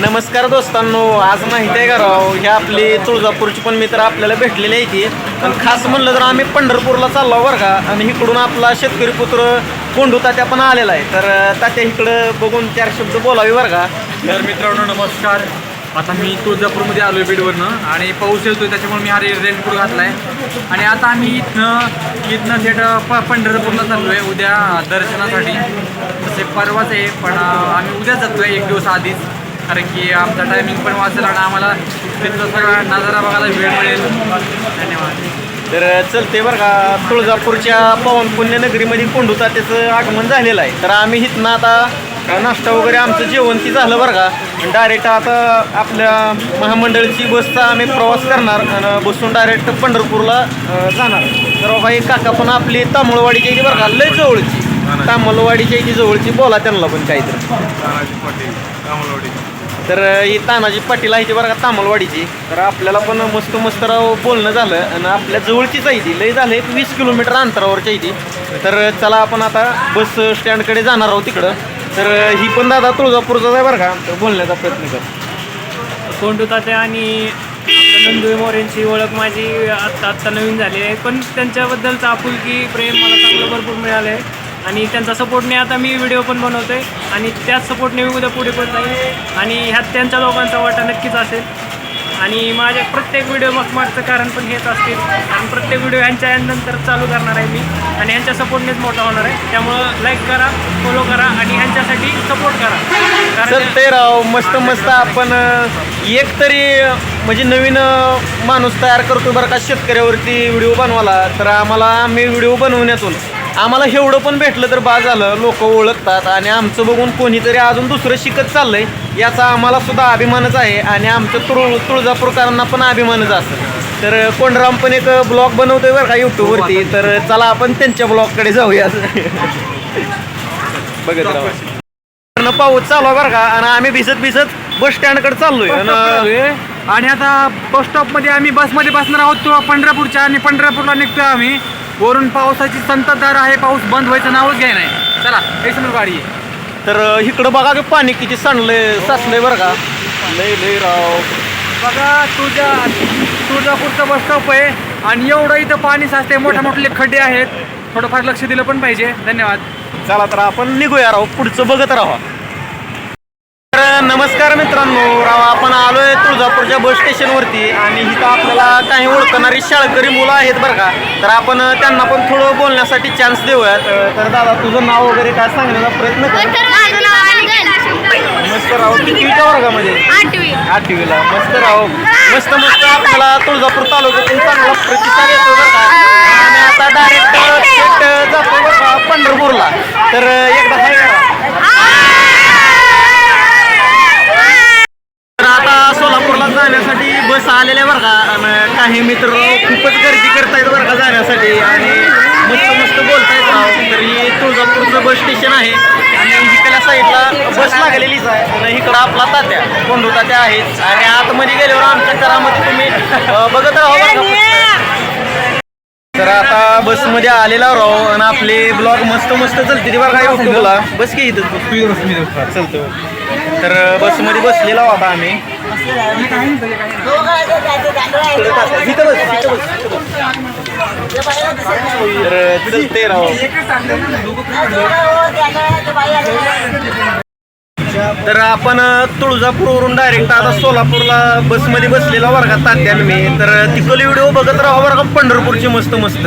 नमस्कार दोस्तांनो आज माहिती आहे का राव? हे आपले तुळजापूरचे पण मित्र आपल्याला भेटलेले आहेत. ती पण खास म्हणलं तर आम्ही पंढरपूरला चाललो बरं का. आणि इकडून आपला शेतकरी पुत्र कोंडू तात्या पण आलेला आहे. तर तात्या इकडं बघून चार शब्द बोलावे बरं का. तर मित्रांनो नमस्कार. आता मी तुळजापूरमध्ये आलो आहे बीडवरनं आणि पाऊस येतोय त्याच्यामुळे मी हा रेनकोट घातला आहे आणि आता आम्ही इथनं इथनं थेट प पंढरपूरला चाललो आहे उद्या दर्शनासाठी. तसे परवाच आहे पण आम्ही उद्या जातो आहे एक दिवस आधीच. कारण की आमचा टायमिंग पण वाचेल आणि आम्हाला तिथला सगळा नजारा बघायला वेळ मिळेल. धन्यवाद. तर चलते बरं का तुळजापूरच्या पवन पुण्य नगरीमध्ये कोंडू तात्याचं आगमन झालेलं आहे. तर आम्ही इथनं आता नाश्ता वगैरे आमचं जेवण ती झालं बरं का. डायरेक्ट आता आपल्या महामंडळची बसचा आम्ही प्रवास करणार आणि बसून डायरेक्ट पंढरपूरला जाणार. तर बाबा एक काका पण आपली तांबळवाडीच्या इथे बरं का लय जवळची. तांबळवाडीच्या इथे जवळची बोला त्यांना पण काहीतरी. तर ही तानाजी पाटील आहे ती बरं का तामलवाडीची. तर आपल्याला पण मस्त मस्त राव बोलणं झालं. आणि आपल्या जवळचीच आहे ती. लय झालं एक वीस किलोमीटर अंतरावरची आहे ती. तर चला आपण आता बस स्टँडकडे जाणार आहोत तिकडं तर ही पण दादा तुळजापूरचा आहे बरं का तर बोलण्याचा प्रयत्न कर. कोंडू तात्या आणि नंदुई मोरेंची ओळख माझी आत्ता आत्ता नवीन झाली आहे. पण त्यांच्याबद्दलचं आपुलकी प्रेम मला चांगलं भरपूर मिळालं आहे आणि त्यांचा सपोर्टने आता मी व्हिडिओ पण बनवतो आहे आणि त्याच सपोर्टने मी उद्या पुढे पण जाईल आणि ह्यात त्यांच्या लोकांचा वाटा नक्कीच असेल. आणि माझ्या प्रत्येक व्हिडिओ मागचं कारण पण हेच असतील. आणि प्रत्येक व्हिडिओ ह्यांच्या नंतर चालू करणार आहे मी. आणि ह्यांच्या सपोर्टनेच मोठा होणार आहे. त्यामुळं लाईक करा फॉलो करा आणि ह्यांच्यासाठी सपोर्ट करा. तर ते राव मस्त मस्त आपण एक तरी म्हणजे नवीन माणूस तयार करतो बरं का शेतकऱ्यावरती व्हिडिओ बनवाला तर आम्हाला आम्ही व्हिडिओ बनवण्यातून आम्हाला एवढं पण भेटलं तर बाद झालं. लोक ओळखतात आणि आमचं बघून कोणीतरी अजून दुसरं शिकत चाललंय याचा आम्हाला सुद्धा अभिमानच आहे आणि आमचं तुळ तुळजापूरकरांना पण अभिमानच असेल तर कोंडराम पण एक ब्लॉग बनवतोय बरं का यूट्यूबवरती तर चला आपण त्यांच्या ब्लॉगकडे जाऊयात. बघत राहू. पाऊस चालू आहे बरं का आणि आम्ही भिजत भिजत बस स्टँडकडे चाललोय. आणि आणि आता बस स्टॉपमध्ये आम्ही बसमध्ये बसणार आहोत तो पंढरपूरच्या आणि पंढरपूरला निघतोय आम्ही. वरून पावसाची संततधार आहे पाऊस बंद व्हायचं नावच घ्याय नाही. चला एक समोर गाडी आहे. तर इकडं बघा की पाणी किती सांडलंय साचलंय बरं का? लय लय राव. बघा तुझ्या तुळजापूरचं बस स्टॉप आहे आणि एवढं इथं पाणी साचते मोठे मोठे खड्डे आहेत. थोडंफार लक्ष दिलं पण पाहिजे. धन्यवाद. चला तर आपण निघूया राव पुढचं बघत राहा. नमस्कार मित्रांनो राव आपण आलोय तुळजापूरच्या बस स्टेशनवरती आणि इथं आपल्याला काही ओळखणारी शाळकरी मुलं आहेत बरं का. तर आपण त्यांना पण थोडं बोलण्यासाठी चान्स देऊयात. तर दादा तुझं नाव वगैरे काय सांगण्याचा प्रयत्न कर. मस्त कितवीच्या वर्गामध्ये? आठवी. आठवीला. मस्त राव मस्त मस्त. आपल्याला तुळजापूर तालुक्यातून चांगला प्रतिसाद येतो बरं का. आणि आता डायरेक्ट जातो पंढरपूरला. तर एकदा हाय करा. तर आता सोलापूरला जाण्यासाठी बस आलेल्या बरं का. काही मित्र खूपच गर्दी करतायत बरं का जाण्यासाठी. आणि मस्त मस्त बोलतायत राव. तर ही तुळजापूरचं बस स्टेशन आहे. आणि इकडल्या साईडला बस लागलेलीच आहे. आणि इकडं आपला तात्या कोंडू तात्या आहेत. आणि आतमध्ये गेल्यावर आमच्या करामध्ये तुम्ही बघत राहा बरं का. तर आता बसमध्ये आलेला राव आणि आपले ब्लॉग मस्त मस्त चलते ते बरं का. युट्यूबला बस की इथं. चलतो तर बसमध्ये बसलेला होता आम्ही. तर आपण तुळजापूरवरून डायरेक्ट आता सोलापूरला बसमध्ये बसलेला वर्गात तात्यान मी. तर तिकडले व्हिडिओ बघत राहा बरं पंढरपूरची मस्त मस्त